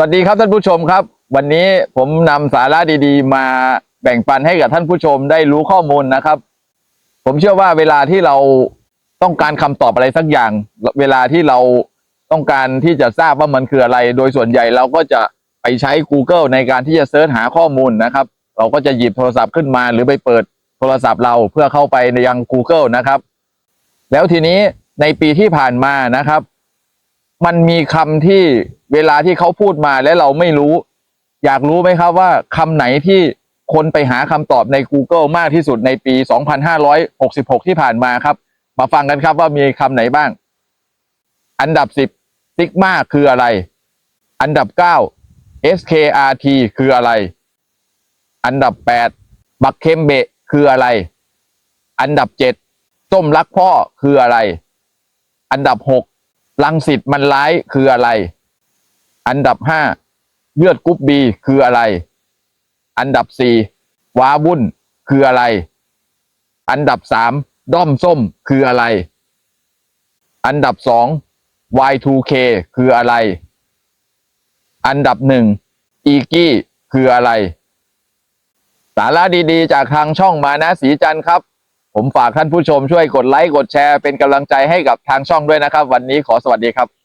วัสดีครับท่านผู้ชมครับ วันนี้ผมนำสาระดีๆ มาแบ่งปันให้กับท่านผู้ชมได้รู้ข้อมูลนะครับ ผมเชื่อว่าเวลาที่เราต้องการคำตอบอะไรสักอย่าง เวลาที่เราต้องการที่จะทราบว่ามันคืออะไร โดยส่วนใหญ่เราก็จะไปใช้ Google ในการที่จะเสิร์ชหาข้อมูลนะครับ เราก็จะหยิบโทรศัพท์ขึ้นมา หรือไปเปิดโทรศัพท์เราเพื่อเข้าไปในยัง Google นะครับ แล้วทีนี้ในปีที่ผ่านมานะครับ มันมีคำที่เวลาที่เขาพูดมาและเราไม่รู้ อยากรู้ไหมครับว่าคำไหนที่คนไปหาคำตอบใน Google มากที่สุดในปี 2566 ที่ผ่านมาครับ มาฟังกันครับว่ามีคำไหนบ้าง อันดับ 10ซิกมาคืออะไร อันดับ 9 SKRT คืออะไร อันดับ 8 บักเคมเบะคืออะไร อันดับ7ส้มรักพ่อคืออะไร อันดับ 6 ลังสิตมันร้ายคืออะไร อันดับ5เลือดกรุ๊ปบีคืออะไร อันดับ4ว้าวุ่นคืออะไร อันดับ3ด้อมส้มคืออะไร อันดับ2 Y2K คืออะไร อันดับ1อีกี้คืออะไร สาระดีๆ จากทางช่องมานะสีจันครับ ผมฝากท่านผู้ชมช่วยกดไลค์กดแชร์เป็นกำลังใจให้กับทางช่องด้วยนะครับ วันนี้ขอสวัสดีครับ